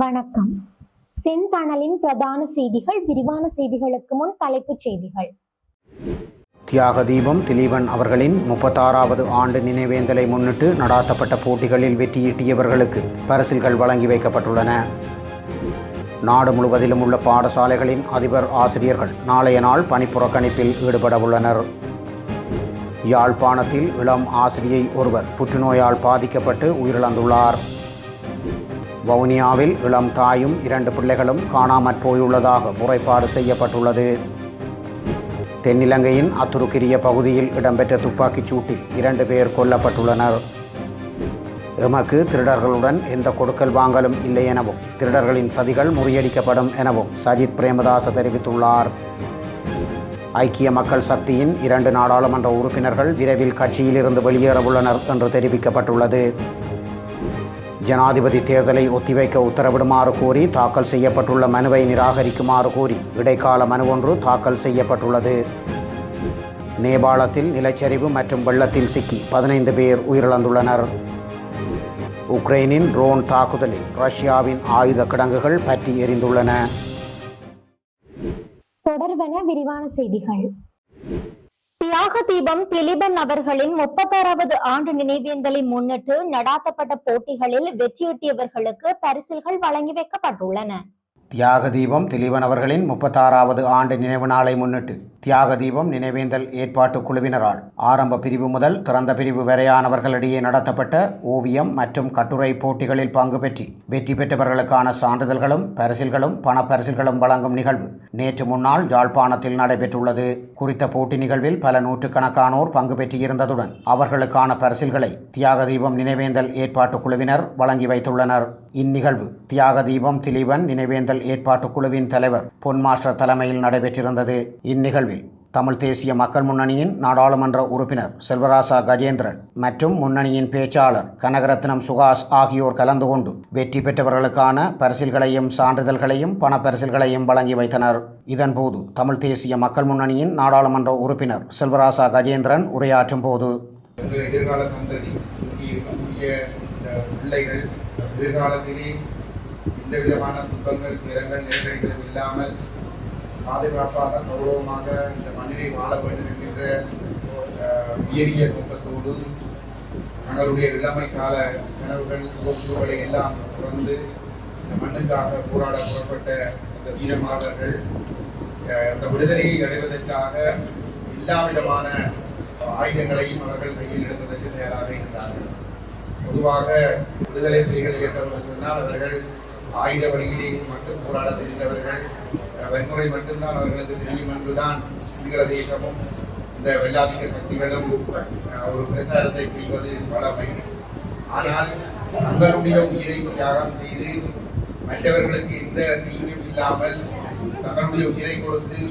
வணக்கம். செந்தணலின் பிரதான செய்திகள் விரிவான செய்திகளுக்கு முன் தலைப்புச் செய்திகள். தியாக தீபம் திலீபன் அவர்களின் முப்பத்தாறாவது ஆண்டு நினைவேந்தலை முன்னிட்டு நடாத்தப்பட்ட போட்டிகளில் வெற்றியீட்டியவர்களுக்கு பரிசில்கள் வழங்கி வைக்கப்பட்டுள்ளன. நாடு முழுவதிலும் உள்ள பாடசாலைகளின் அதிபர் ஆசிரியர்கள் நாளைய நாள் பணிப்புறக்கணிப்பில் ஈடுபட உள்ளனர் யாழ்ப்பாணத்தில் இளம் ஆசிரியை ஒருவர் புற்றுநோயால் பாதிக்கப்பட்டு உயிரிழந்துள்ளார். வவுனியாவில் இளம் தாயும் இரண்டு பிள்ளைகளும் காணாமற் போயுள்ளதாக முறைப்பாடு செய்யப்பட்டுள்ளது. தென்னிலங்கையின் அத்துருக்கிரிய பகுதியில் இடம்பெற்ற துப்பாக்கிச் சூட்டில் இரண்டு பேர் கொல்லப்பட்டுள்ளனர். எமக்கு திருடர்களுடன் எந்த கொடுக்கல் வாங்கலும் இல்லை எனவும் திருடர்களின் சதிகள் முறியடிக்கப்படும் எனவும் சஜித் பிரேமதாச தெரிவித்துள்ளார். ஐக்கிய மக்கள் சக்தியின் இரண்டு நாடாளுமன்ற உறுப்பினர்கள் விரைவில் கட்சியிலிருந்து வெளியேறவுள்ளனர் என்று தெரிவிக்கப்பட்டுள்ளது. ஜனாதிபதி தேர்தலை ஒத்திவைக்க உத்தரவிடுமாறு கோரி தாக்கல் செய்யப்பட்டுள்ள மனுவை நிராகரிக்குமாறு கோரி இடைக்கால மனு ஒன்று தாக்கல் செய்யப்பட்டுள்ளது. நேபாளத்தில் நிலச்சரிவு மற்றும் வெள்ளத்தில் சிக்கி பதினைந்து பேர் உயிரிழந்துள்ளனர். உக்ரைனின் ட்ரோன் தாக்குதலில் ரஷ்யாவின் ஆயுத கிடங்குகள் பற்றி எரிந்துள்ளன. தொடர்பன விரிவான செய்திகள். தியாக தீபம் திலீபன் அவர்களின் முப்பத்தாறாவது ஆண்டு நினைவேந்தலை முன்னிட்டு நடாத்தப்பட்ட போட்டிகளில் வெற்றியீட்டியவர்களுக்கு பரிசில்கள் வழங்கி வைக்கப்பட்டுள்ளன. தியாக தீபம் திலீபன் அவர்களின் முப்பத்தாறாவது ஆண்டு நினைவு நாளை முன்னிட்டு தியாக தீபம் நினைவேந்தல் ஏற்பாட்டு குழுவினரால் ஆரம்ப பிரிவு முதல் திறந்த பிரிவு வரையானவர்களிடையே நடத்தப்பட்ட ஓவியம் மற்றும் கட்டுரை போட்டிகளில் பங்கு பெற்றி வெற்றி பெற்றவர்களுக்கான சான்றிதழ்களும் பரிசில்களும் பணப்பரிசில்களும் வழங்கும் நிகழ்வு நேற்று முன்னாள் யாழ்ப்பாணத்தில் நடைபெற்றுள்ளது. குறித்த போட்டி நிகழ்வில் பல நூற்றுக்கணக்கானோர் பங்கு பெற்றிருந்ததுடன் அவர்களுக்கான பரிசில்களை தியாக தீபம் நினைவேந்தல் ஏற்பாட்டு குழுவினர் வழங்கி வைத்துள்ளனர். இந்நிகழ்வு. தியாக தீபம் திலீபன் நினைவேந்தல் ஏற்பாட்டுக் குழுவின் தலைவர் பொன் மாஸ்டர் தலைமையில் நடைபெற்றிருந்தது. இந்நிகழ்வில் தமிழ் தேசிய மக்கள் முன்னணியின் நாடாளுமன்ற உறுப்பினர் செல்வராசா கஜேந்திரன் மற்றும் முன்னணியின் பேச்சாளர் கனகரத்னம் சுகாஸ் ஆகியோர் கலந்து கொண்டு வெற்றி பெற்றவர்களுக்கான பரிசில்களையும் சான்றிதழ்களையும் பணப்பரிசில்களையும் வழங்கி வைத்தனர். இதன்போது தமிழ் தேசிய மக்கள் முன்னணியின் நாடாளுமன்ற உறுப்பினர் செல்வராசா கஜேந்திரன் உரையாற்றும் போது எதிர்கால சந்ததி இருக்கக்கூடிய பிள்ளைகள் எதிர்காலத்திலே எந்த விதமான துன்பங்கள் துயரங்கள் நெருக்கடிகளும் இல்லாமல் பாதுகாப்பாக கௌரவமாக இந்த மண்ணிலே வாழ வேண்டும் என்கின்ற உயரிய நோக்கத்தோடு தங்களுடைய இளமை கால கனவுகள் சோற்றுகளை எல்லாம் துறந்து இந்த மண்ணுக்காக போராட புறப்பட்ட அந்த வீரமாளர்கள் அந்த விடுதலையை அடைவதற்காக எல்லா விதமான ஆயுதங்களையும் அவர்கள் கையில் எடுப்பதற்கு தயாராக இருந்தார்கள். பொதுவாக விடுதலை புலிகள் இயக்கம் என்று சொன்னால் அவர்கள் ஆயுத வழியிலே மட்டும் போராட தெரிந்தவர்கள் வன்முறை மட்டும்தான் அவர்களுக்கு தெரியும் என்றுதான் சிங்கள தேசமும் இந்த வெள்ளாதிக்க சக்திகளும் ஒரு பிரசாரத்தை செய்வது வளமை ஆனால் தங்களுடைய உயிரை தியாகம் செய்து மற்றவர்களுக்கு எந்த தீங்கும் இல்லாமல் தங்களுடைய உயிரை கொடுத்து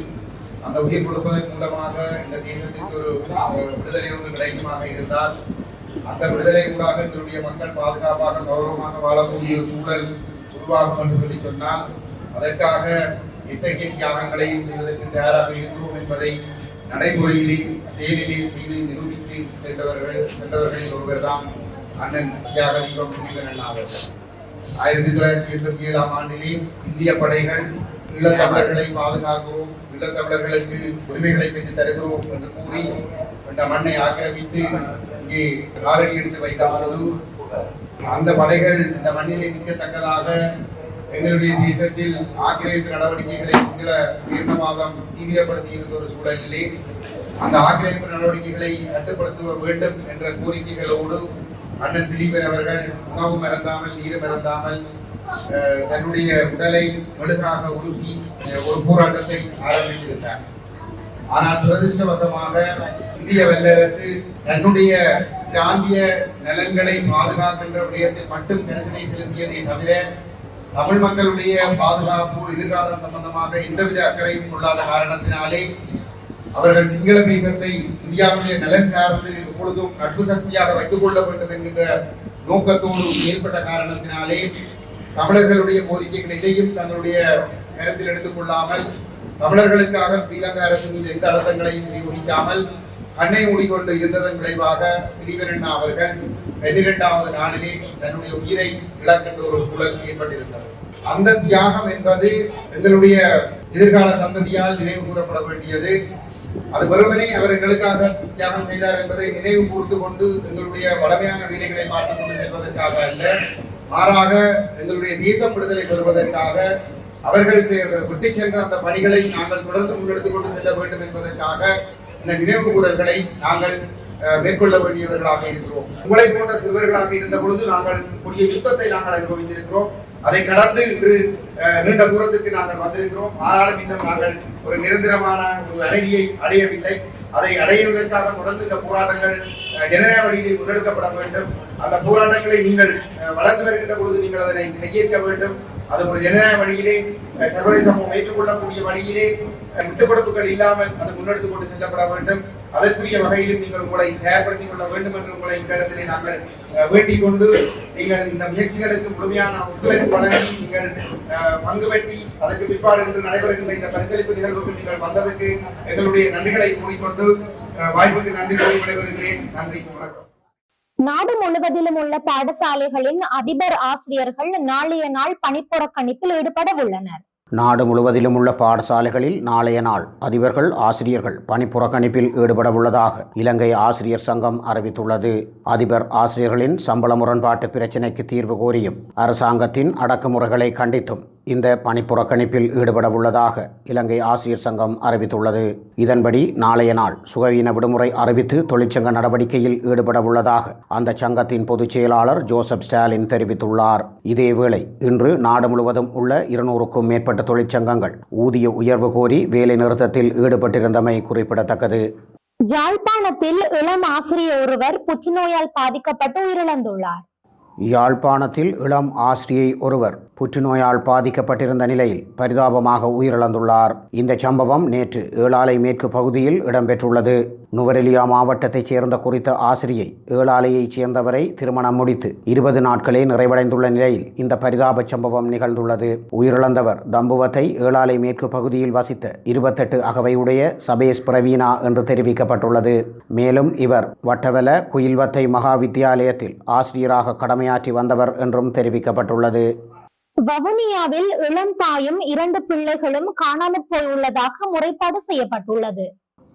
அந்த உயிர் கொடுப்பதன் மூலமாக இந்த தேசத்திற்கு ஒரு விடுதலை ஒன்று கிடைக்குமாக இருந்தால் அந்த விடுதலை ஊடாக எங்களுடைய மக்கள் பாதுகாப்பாக கௌரவமாக வாழக்கூடிய ஒரு சூழல் உருவாகும் என்று சொல்லி சொன்னால் அதற்காக இத்தகைய தியாகங்களையும் செய்வதற்கு தயாராக இருக்கிறோம் என்பதை நடைமுறையிலே செயலிலே செய்து நிரூபித்து சென்றவர்கள் சென்றவர்களில் ஒருவர் தான் அண்ணன் தியாக தீபம் முனிவன் அண்ணா அவர்கள் ஆயிரத்தி தொள்ளாயிரத்தி எண்பத்தி ஏழாம் ஆண்டிலே இந்திய படைகள் ஈழத்தமிழர்களை பாதுகாக்கிறோம் ஈழத்தமிழர்களுக்கு உரிமைகளை பெற்று தருகிறோம் என்று கூறி அந்த மண்ணை ஆக்கிரமித்து இங்கே காலடி எடுத்து வைத்த போது அந்த படைகள் இந்த மண்ணிலே நிற்கத்தக்கதாக எங்களுடைய தேசத்தில் ஆக்கிரமிப்பு நடவடிக்கைகளை சிங்கள தீர்மானம் தீவிரப்படுத்தி இருந்த ஒரு சூழலிலே அந்த ஆக்கிரமிப்பு நடவடிக்கைகளை கட்டுப்படுத்த வேண்டும் என்ற கோரிக்கைகளோடு அண்ணன் திலீபன் அவர்கள் உணவு மறந்தாமல் நீர் மறந்தாமல் அஹ், தன்னுடைய உடலை மெழுகாக உருக்கி ஒரு போராட்டத்தை ஆரம்பித்திருந்தார். ஆனால் துரதிருஷ்டவசமாக இந்திய வல்லரசு தன்னுடைய பிராந்திய நலன்களை பாதுகாக்கின்ற விடயத்தில் மட்டும் கரிசனை செலுத்தியதை தவிர தமிழ் மக்களுடைய பாதுகாப்பு எதிர்காலம் சம்பந்தமாக எந்தவித அக்கறையும் கொள்ளாத காரணத்தினாலே அவர்கள் சிங்கள தேசத்தை இந்தியாவுடைய நலன் சார்ந்து எப்பொழுதும் நட்பு சக்தியாக வைத்துக் கொள்ள வேண்டும் என்கின்ற நோக்கத்தோடு ஏற்பட்ட காரணத்தினாலே தமிழர்களுடைய கோரிக்கைகள் எதையும் தங்களுடைய கருத்தில் எடுத்துக் கொள்ளாமல் தமிழர்களுக்காக ஸ்ரீலங்கா அரசு மீது எந்த அழுத்தங்களையும் விநியோகிக்காமல் கண்ணை மூடிக்கொண்டு இருந்ததன் விளைவாக திரிவரண்ணா அவர்கள் பதினெட்டாவது நாளிலே தன்னுடைய உயிரை இழக்கின்ற ஒரு சூழல் ஏற்பட்டிருந்தது. அந்த தியாகம் என்பது எங்களுடைய எதிர்கால சந்ததியால் நினைவு கூறப்பட வேண்டியது. அது வெறுமனே அவர் எங்களுக்காக தியாகம் செய்தார் என்பதை நினைவு கூர்ந்து கொண்டு எங்களுடைய வளமையான வீரர்களை பார்த்துக் கொண்டு செல்வதற்காக அல்ல மாறாக எங்களுடைய தேசம் விடுதலை பெறுவதற்காக அவர்கள் விட்டு சென்ற அந்த பணிகளை நாங்கள் தொடர்ந்து முன்னெடுத்துக் கொண்டு செல்ல வேண்டும் என்பதற்காக இந்த நினைவு கூறல்களை நாங்கள் அஹ், மேற்கொள்ள வேண்டியவர்களாக இருக்கிறோம். உங்களை போன்ற சிறுவர்களாக இருந்த பொழுது நாங்கள் கூடிய யுத்தத்தை நாங்கள் அனுபவித்திருக்கிறோம். அதை கடந்து இன்று அஹ், நீண்ட தூரத்துக்கு நாங்கள் வந்திருக்கிறோம். ஆனாலும் இன்னும் நாங்கள் ஒரு நிரந்தரமான ஒரு அமைதியை அடையவில்லை. அதை அடைவதற்காக தொடர்ந்து இந்த போராட்டங்கள் ஜனநாயக வழியில் முன்னெடுக்கப்பட வேண்டும். அந்த போராட்டங்களை நீங்கள் அஹ், வளர்ந்து வருகின்ற பொழுது நீங்கள் அதனை கையேற்க வேண்டும். அது ஒரு ஜனநாயக வழியிலே சர்வதேச சமூகம் ஏற்றுக்கொள்ளக்கூடிய வழியிலே அஹ், விட்டுக்கொடுப்புகள் இல்லாமல் அது முன்னெடுத்து கொண்டு செல்லப்பட வேண்டும். அதற்குரிய வகையிலும் நீங்கள் உங்களை தயார்படுத்திக் கொள்ள வேண்டும் என்று உங்களை இந்த இடத்திலே நாங்கள் வேண்டிக் கொண்டு நீங்கள் இந்த முயற்சிகளுக்கு முழுமையான ஒத்துழைப்பு வழங்கி நீங்கள் அஹ், பங்கு பெற்றி அதற்கு பிற்பாடு என்று நடைபெறுகின்ற இந்த பரிசளிப்பு நிகழ்வுக்கு நீங்கள் வந்ததற்கு எங்களுடைய நன்றிகளை கூறிக்கொண்டு வாய்ப்புக்கு நன்றி கூறி விடைபெறுகிறேன். நன்றி வணக்கம். நாடு முழுவதிலும் உள்ள பாடசாலைகளின் அதிபர் ஆசிரியர்கள் நாளைய நாள் பணிப்புறக்கணிப்பில் ஈடுபட உள்ளனர். நாடு முழுவதிலும் உள்ள பாடசாலைகளில் நாளைய நாள் அதிபர்கள் ஆசிரியர்கள் பணிப்புறக்கணிப்பில் ஈடுபட உள்ளதாக இலங்கை ஆசிரியர் சங்கம் அறிவித்துள்ளது. அதிபர் ஆசிரியர்களின் சம்பள முரண்பாட்டு பிரச்சினைக்கு தீர்வு கோரியும் அரசாங்கத்தின் அடக்குமுறைகளை கண்டித்தும் இந்த பணிப்புறக்கணிப்பில் ஈடுபட உள்ளதாக இலங்கை ஆசிரியர் சங்கம் அறிவித்துள்ளது. இதன்படி நாளைய நாள் சுகவீன விடுமுறை அறிவித்து தொழிற்சங்க நடவடிக்கையில் ஈடுபட உள்ளதாக அந்த சங்கத்தின் பொதுச் செயலாளர் ஜோசப் ஸ்டாலின் தெரிவித்துள்ளார். இதேவேளை இன்று நாடு முழுவதும் உள்ள இருநூறுக்கும் மேற்பட்ட தொழிற்சங்கங்கள் ஊதிய உயர்வு கோரி வேலை நிறுத்தத்தில் ஈடுபட்டிருந்தமை குறிப்பிடத்தக்கது. ஜாழ்ப்பாணத்தில் இளம் ஆசிரியர் ஒருவர் புற்றுநோயால் பாதிக்கப்பட்டு உயிரிழந்துள்ளார். யாழ்ப்பாணத்தில் இளம் ஆசிரியை ஒருவர் புற்றுநோயால் பாதிக்கப்பட்டிருந்த நிலையில் பரிதாபமாக உயிரிழந்துள்ளார். இந்த சம்பவம் நேற்று ஏழாலை மேற்கு பகுதியில் இடம்பெற்றுள்ளது. நுவரெலியா மாவட்டத்தைச் சேர்ந்த குறித்த ஆசிரியை ஏழாலையைச் சேர்ந்தவரை திருமணம் முடித்து இருபது நாட்களே நிறைவடைந்துள்ள நிலையில் இந்த பரிதாப சம்பவம் நிகழ்ந்துள்ளது. உயிரிழந்தவர் தம்புவத்தை ஏழாலை மேற்கு பகுதியில் வசித்த இருபத்தெட்டு அகவையுடைய சபேஷ் பிரவீனா என்று தெரிவிக்கப்பட்டுள்ளது. மேலும் இவர் வட்டவல குயில்வத்தை மகா வித்தியாலயத்தில் ஆசிரியராக கடமையாற்றி வந்தவர் என்றும் தெரிவிக்கப்பட்டுள்ளது. வவுனியாவில் இளம் தாயும் இரண்டு பிள்ளைகளும் காணாமல் போயுள்ளதாக முறைப்பாடு செய்யப்பட்டுள்ளது.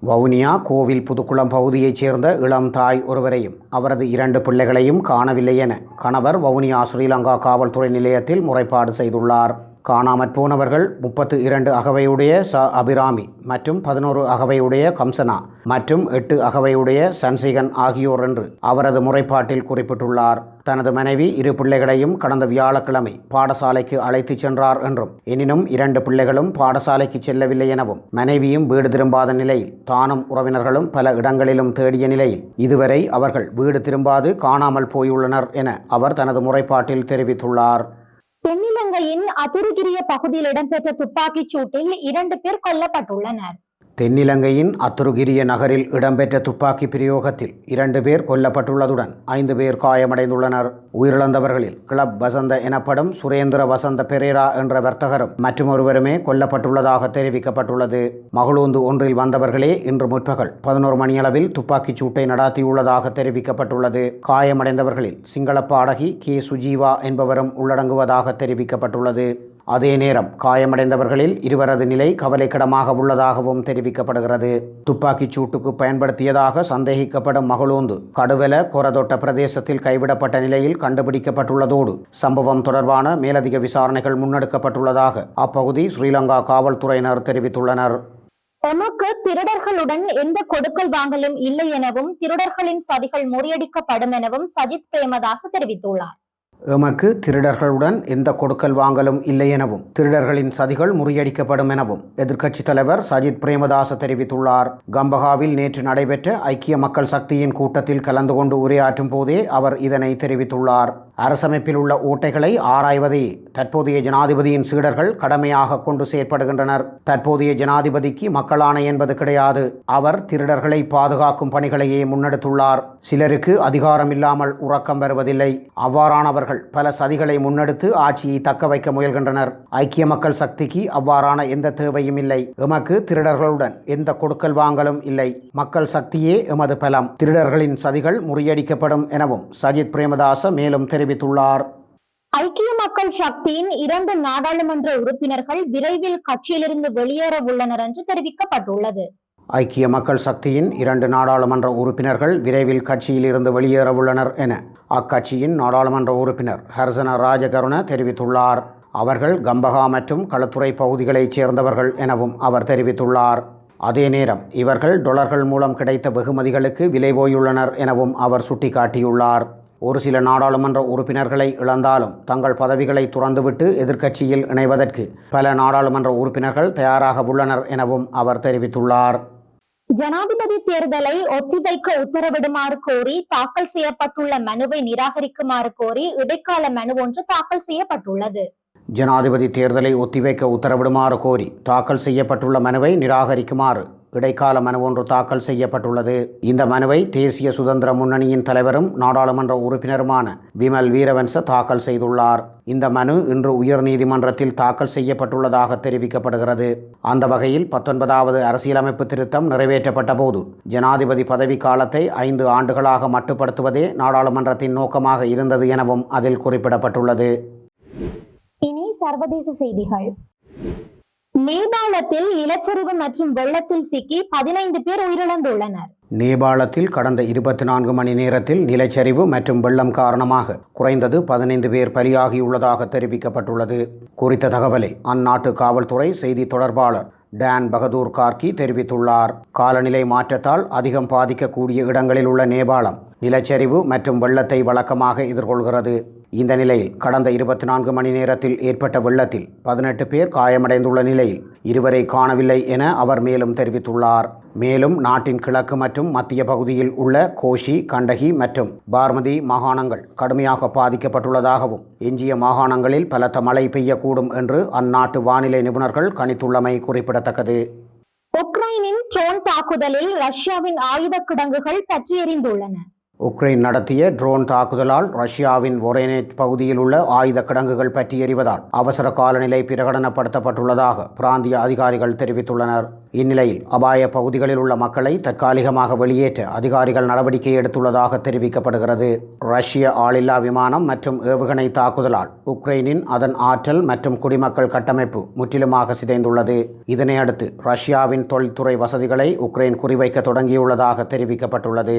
வவுனியா கோவில் புதுக்குளம் பகுதியைச் சேர்ந்த இளம் தாய் ஒருவரையும் அவரது இரண்டு பிள்ளைகளையும் காணவில்லை என கணவர் வவுனியா ஸ்ரீலங்கா காவல்துறை நிலையத்தில் முறைப்பாடு செய்துள்ளார். காணாமற் போனவர்கள் முப்பத்து இரண்டு அகவையுடைய ச அபிராமி மற்றும் பதினோரு அகவையுடைய கம்சனா மற்றும் எட்டு அகவையுடைய சன்சிகன் ஆகியோர் என்று அவரது முறைப்பாட்டில் குறிப்பிட்டுள்ளார். தனது மனைவி இரு பிள்ளைகளையும் கடந்த வியாழக்கிழமை பாடசாலைக்கு அழைத்துச் சென்றார் என்றும் எனினும் இரண்டு பிள்ளைகளும் பாடசாலைக்கு செல்லவில்லை எனவும் மனைவியும் வீடு திரும்பாத நிலையில் தானும் உறவினர்களும் பல இடங்களிலும் தேடிய நிலையில் இதுவரை அவர்கள் வீடு திரும்பாது காணாமல் போயுள்ளனர் என அவர் தனது முறைப்பாட்டில் தெரிவித்துள்ளார். தென்னிலங்கையின் அதிருகிரிய பகுதியில் இடம்பெற்ற துப்பாக்கிச் சூட்டில் இரண்டு பேர் கொல்லப்பட்டுள்ளனர். தென்னிலங்கையின் அத்துருகிரிய நகரில் இடம்பெற்ற துப்பாக்கி பிரயோகத்தில் இரண்டு பேர் கொல்லப்பட்டுள்ளதுடன் ஐந்து பேர் காயமடைந்துள்ளனர். உயிரிழந்தவர்களில் கிளப் வசந்த எனப்படும் சுரேந்திர வசந்த பெரேரா என்ற வர்த்தகரும் மற்றுமொருவருமே கொல்லப்பட்டுள்ளதாக தெரிவிக்கப்பட்டுள்ளது. மகளூந்து ஒன்றில் வந்தவர்களே இன்று முற்பகல் பதினோரு மணியளவில் துப்பாக்கிச் சூட்டை நடாத்தியுள்ளதாக தெரிவிக்கப்பட்டுள்ளது. காயமடைந்தவர்களில் சிங்கள பாடகி கே. சுஜீவா என்பவரும் உள்ளடங்குவதாக தெரிவிக்கப்பட்டுள்ளது. அதே நேரம் காயமடைந்தவர்களில் இருவரது நிலை கவலைக்கிடமாக உள்ளதாகவும் தெரிவிக்கப்படுகிறது. துப்பாக்கிச் சூட்டுக்கு பயன்படுத்தியதாக சந்தேகிக்கப்படும் மகளூந்து கடுவல கொரதொட்ட பிரதேசத்தில் கைவிடப்பட்ட நிலையில் கண்டுபிடிக்கப்பட்டுள்ளதோடு சம்பவம் தொடர்பான மேலதிக விசாரணைகள் முன்னெடுக்கப்பட்டுள்ளதாக அப்பகுதி ஸ்ரீலங்கா காவல்துறையினர் தெரிவித்துள்ளனர். எமக்கு திருடர்களுடன் எந்த கொடுக்கல் வாங்கலும் இல்லை எனவும் திருடர்களின் சதிகள் முறியடிக்கப்படும் எனவும் சஜித் பிரேமதாஸ் தெரிவித்துள்ளார். எமக்கு திருடர்களுடன் எந்த கொடுக்கல் வாங்கலும் இல்லை எனவும் திருடர்களின் சதிகள் முறியடிக்கப்படும் எனவும் எதிர்க்கட்சித் தலைவர் சஜித் பிரேமதாச தெரிவித்துள்ளார். கம்பகாவில் நேற்று நடைபெற்ற ஐக்கிய மக்கள் சக்தியின் கூட்டத்தில் கலந்து கொண்டு உரையாற்றும் போதே அவர் இதனை தெரிவித்துள்ளார். அரசமைப்பில் உள்ள ஓட்டைகளை ஆராய்வதே தற்போதைய ஜனாதிபதியின் சீடர்கள் கடமையாக கொண்டு செயற்படுகின்றனர். தற்போதைய ஜனாதிபதிக்கு மக்களான என்பது கிடையாது. அவர் திருடர்களை பாதுகாக்கும் பணிகளையே முன்னெடுத்துள்ளார். சிலருக்கு அதிகாரம் இல்லாமல் உறக்கம் வருவதில்லை. அவ்வாறானவர்கள் பல சதிகளை முன்னெடுத்து ஆட்சியை தக்க வைக்க முயல்கின்றனர். ஐக்கிய மக்கள் சக்திக்கு அவ்வாறான எந்த தேவையும் இல்லை. எமக்கு திருடர்களுடன் எந்த கொடுக்கல் வாங்கலும் இல்லை. மக்கள் சக்தியே எமது பலம். திருடர்களின் சதிகள் முறியடிக்கப்படும் எனவும் சஜித் பிரேமதாச மேலும் தெரிவித்துள்ளார். ஐக்கிய மக்கள் சக்தியின் இரண்டு நாடாளுமன்ற உறுப்பினர்கள் விரைவில் கட்சியிலிருந்து வெளியேற உள்ளனர் என்று தெரிவிக்கப்பட்டுள்ளது. ஐக்கிய மக்கள் சக்தியின் இரண்டு நாடாளுமன்ற உறுப்பினர்கள் விரைவில் கட்சியிலிருந்து வெளியேற உள்ளனர் என அக்கட்சியின் நாடாளுமன்ற உறுப்பினர் ஹர்சன ராஜகருண தெரிவித்துள்ளார். அவர்கள் கம்பகா மற்றும் களத்துறை பகுதிகளைச் சேர்ந்தவர்கள் எனவும் அவர் தெரிவித்துள்ளார். அதே நேரம் இவர்கள் டொலர்கள் மூலம் கிடைத்த வெகுமதிகளுக்கு விலை போயுள்ளனர் எனவும் அவர் சுட்டிக்காட்டியுள்ளார். ஒரு சில நாடாளுமன்ற உறுப்பினர்களை இழந்தாலும் தங்கள் பதவிகளை துறந்துவிட்டு எதிர்க்கட்சியில் இணைவதற்கு பல நாடாளுமன்ற உறுப்பினர்கள் தயாராக உள்ளனர் எனவும் அவர் தெரிவித்துள்ளார். ஜனாதிபதி தேர்தலை ஒத்திவைக்க உத்தரவிடுமாறு கோரி தாக்கல் செய்யப்பட்டுள்ள மனுவை நிராகரிக்குமாறு கோரி இடைக்கால மனு ஒன்று தாக்கல் செய்யப்பட்டுள்ளது. ஜனாதிபதி தேர்தலை ஒத்திவைக்க உத்தரவிடுமாறு கோரி தாக்கல் செய்யப்பட்டுள்ள மனுவை நிராகரிக்குமாறு இடைக்கால மனு ஒன்று தாக்கல் செய்யப்பட்டுள்ளது. இந்த மனுவை தேசிய சுதந்திர முன்னணியின் தலைவரும் நாடாளுமன்ற உறுப்பினருமான விமல் வீரவன்ச தாக்கல் செய்துள்ளார். இந்த மனு இன்று உயர்நீதிமன்றத்தில் தாக்கல் செய்யப்பட்டுள்ளதாக தெரிவிக்கப்படுகிறது. அந்த வகையில் பத்தொன்பதாவது அரசியலமைப்பு திருத்தம் நிறைவேற்றப்பட்ட போது ஜனாதிபதி பதவி காலத்தை ஐந்து ஆண்டுகளாக மட்டுப்படுத்துவதே நாடாளுமன்றத்தின் நோக்கமாக இருந்தது எனவும் அதில் குறிப்பிடப்பட்டுள்ளது. இனி சர்வதேச செய்திகள். நேபாளத்தில் நிலச்சரிவு மற்றும் வெள்ளத்தில் சிக்கி பதினைந்து பேர் உயிரிழந்துள்ளனர். நேபாளத்தில் கடந்த இருபத்தி நான்கு மணி நேரத்தில் நிலச்சரிவு மற்றும் வெள்ளம் காரணமாக குறைந்தது பதினைந்து பேர் பலியாகியுள்ளதாக தெரிவிக்கப்பட்டுள்ளது. குறித்த தகவலை அந்நாட்டு காவல்துறை செய்தி தொடர்பாளர் டேன் பகதூர் கார்கி தெரிவித்துள்ளார். காலநிலை மாற்றத்தால் அதிகம் பாதிக்கக்கூடிய இடங்களில் உள்ள நேபாளம் நிலச்சரிவு மற்றும் வெள்ளத்தை வழக்கமாக எதிர்கொள்கிறது. இந்த நிலையில் கடந்த இருபத்தி நான்கு மணி நேரத்தில் ஏற்பட்ட வெள்ளத்தில் பதினெட்டு பேர் காயமடைந்துள்ள நிலையில் இருவரை காணவில்லை என அவர் மேலும் தெரிவித்துள்ளார். மேலும் நாட்டின் கிழக்கு மற்றும் மத்திய பகுதியில் உள்ள கோஷி கண்டகி மற்றும் பார்மதி மாகாணங்கள் கடுமையாக பாதிக்கப்பட்டுள்ளதாகவும் எஞ்சிய மாகாணங்களில் பலத்த மழை பெய்யக்கூடும் என்று அந்நாட்டு வானிலை நிபுணர்கள் கணித்துள்ளமை குறிப்பிடத்தக்கது. உக்ரைனின் ட்ரோன் தாக்குதலில் ரஷ்யாவின் ஆயுத கிடங்குகள் பற்றி எறிந்துள்ளன உக்ரைன் நடத்திய ட்ரோன் தாக்குதலால் ரஷ்யாவின் ஒரேனேட் பகுதியில் உள்ள ஆயுத கிடங்குகள் பற்றி எறிவதால் அவசர காலநிலை பிரகடனப்படுத்தப்பட்டுள்ளதாக பிராந்திய அதிகாரிகள் தெரிவித்துள்ளனர். இந்நிலையில் அபாய பகுதிகளில் உள்ள மக்களை தற்காலிகமாக வெளியேற்ற அதிகாரிகள் நடவடிக்கை எடுத்துள்ளதாக தெரிவிக்கப்படுகிறது. ரஷ்ய ஆளில்லா விமானம் மற்றும் ஏவுகணை தாக்குதலால் உக்ரைனின் அதன் ஆற்றல் மற்றும் குடிமக்கள் கட்டமைப்பு முற்றிலுமாக சிதைந்துள்ளது. இதனையடுத்து ரஷ்யாவின் தொழில்துறை வசதிகளை உக்ரைன் குறிவைக்க தொடங்கியுள்ளதாக தெரிவிக்கப்பட்டுள்ளது.